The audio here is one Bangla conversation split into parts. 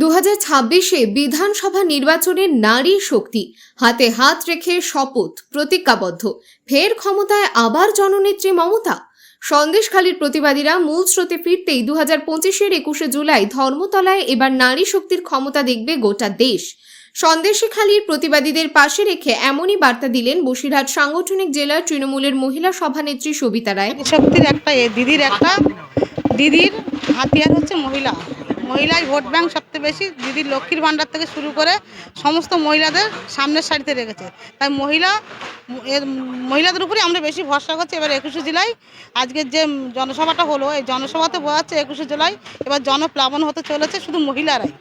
দু ছাব্বিশে বিধানসভা নির্বাচনে নারী শক্তি, হাতে হাত রেখে শপথ প্রতিজ্ঞাবদ্ধ। ফের ক্ষমতায় আবার জননেত্রী মমতা। সন্দেশখালীর প্রতিবাদীরা মূল স্রোতে ফিরতেই দু হাজার পঁচিশের একুশে জুলাই ধর্মতলায় এবার নারী শক্তির ক্ষমতা দেখবে গোটা দেশ। সন্দেশখালীর প্রতিবাদীদের পাশে রেখে এমনই বার্তা দিলেন বসিরহাট সাংগঠনিক জেলা তৃণমূলের মহিলা সভানেত্রী সবিতা রায়। শক্তির একটা দিদির একটা, দিদির হাতিয়ার হচ্ছে মহিলা। মহিলাই ভোট ব্যাংক সবচেয়ে বেশি, দিদি লক্ষ্মীর ভাণ্ডার থেকে শুরু করে সমস্ত মহিলাদের সামনের সারিতে রেখেছে। তাই মহিলা মহিলাদের উপরে আমরা বেশি ভরসা করছি। এবার একুশে জুলাই, আজকের যে জনসভাটা হলো, এই জনসভাতে বোঝাচ্ছে একুশে জুলাই, এবার জনপ্লাবন হতে চলেছে শুধু মহিলারাই।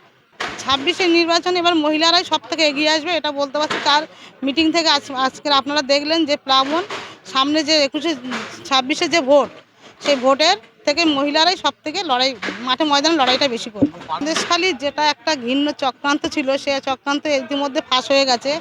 ছাব্বিশে নির্বাচন এবার মহিলারাই সব থেকে এগিয়ে আসবে, এটা বলতে পারছি। তার মিটিং থেকে আজ, আজকের আপনারা দেখলেন যে প্লাবন সামনে যে একুশে, ছাব্বিশে যে ভোট সেই ভোটের থেকে মহিলারাই সব থেকে লড়াই, মাঠে ময়দানে লড়াইটা বেশি করবে। দেশখালি যেটা একটা ঘৃণ্য চক্রান্ত ছিল, সে চক্রান্ত ইতিমধ্যে ফাঁস হয়ে গেছে।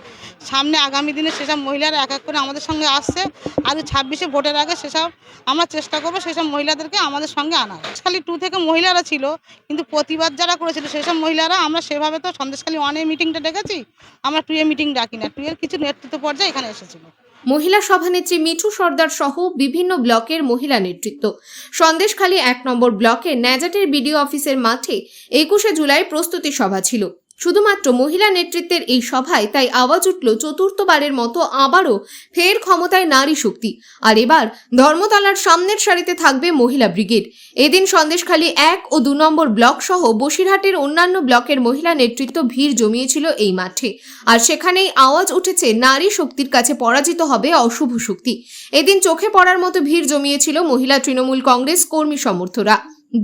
সামনে আগামী দিনে সেসব মহিলারা এক এক করে আমাদের সঙ্গে আসছে। আর ছাব্বিশে ভোটের আগে সেসব আমরা চেষ্টা করব সেসব মহিলাদেরকে আমাদের সঙ্গে আনা। খালি টু থেকে মহিলারা ছিল, কিন্তু প্রতিবাদ যারা করেছিল সেসব মহিলারা, আমরা সেভাবে তো সন্দেশখালী ওয়ানে মিটিংটা ডেকেছি, আমরা টু এ মিটিং ডাকি না টু এর কিছু নেতৃত্ব পর্যায়ে এখানে এসেছিল। মহিলা সভানেত্রী মিঠু সর্দার সহ বিভিন্ন ব্লকের মহিলা নেতৃত্ব। সন্দেশখালী এক নম্বর ব্লকে ন্যাজাটের বিডিও অফিসের মাঠে একুশে জুলাই প্রস্তুতি সভা ছিল। শুধুমাত্র মহিলা নেতৃত্বের এই সভায় তাই আওয়াজ উঠল চতুর্থবারের মতো আবারও ফের ক্ষমতায় নারী শক্তি। আর এবার ধর্মতলার সামনের সারিতে থাকবে মহিলা ব্রিগেড। এদিন সন্দেশখালী এক ও দু নম্বর ব্লক সহ বসিরহাটের অন্যান্য ব্লকের মহিলা নেতৃত্ব ভিড় জমিয়েছিল এই মাঠে। আর সেখানেই আওয়াজ উঠেছে, নারী শক্তির কাছে পরাজিত হবে অশুভ শক্তি। এদিন চোখে পড়ার মতো ভিড় জমিয়েছিল মহিলা তৃণমূল কংগ্রেস কর্মী সমর্থরা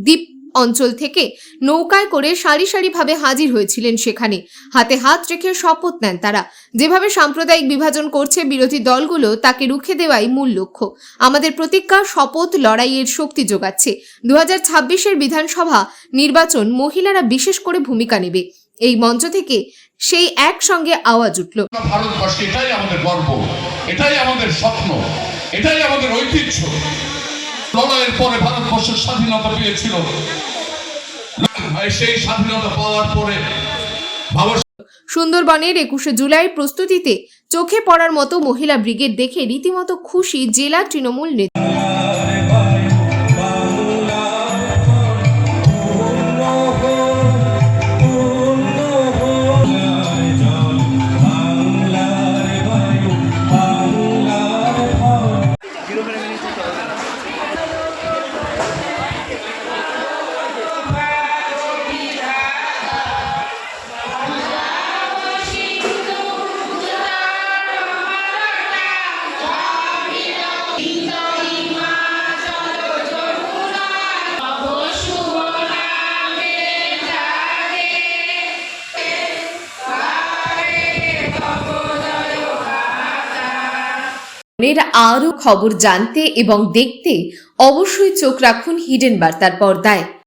দ্বীপ অঞ্চল থেকে নৌকায় করে সারি সারিভাবে হাজির হয়েছিলেন সেখানে। হাতে হাত রেখে শপথ নেন তারা। যেভাবে সাম্প্রদায়িক বিভাজন করছে বিরোধী দলগুলো, তাকে রুখে দেওয়াই মূল লক্ষ্য। আমাদের প্রতিজ্ঞা, শপথ, লড়াইয়ের শক্তি যোগাচ্ছে। দু হাজার বিধানসভা নির্বাচন মহিলারা বিশেষ করে ভূমিকা নেবে। এই মঞ্চ থেকে সেই একসঙ্গে আওয়াজ উঠল। ভারতবর্ষে এটাই আমাদের গর্ব, এটাই আমাদের স্বপ্ন, এটাই আমাদের ঐতিহ্য। লড়াইয়ের পরে ভারতবর্ষের স্বাধীনতা পেয়েছিল। সেই স্বাধীনতা পাওয়ার পরে সুন্দরবনের একুশে জুলাই প্রস্তুতিতে চোখে পড়ার মতো মহিলা ব্রিগেড দেখে রীতিমতো খুশি জেলা তৃণমূল নেতা। এর আরও খবর জানতে এবং দেখতে অবশ্যই চোখ রাখুন হিডেন বার্তার পর্দায়।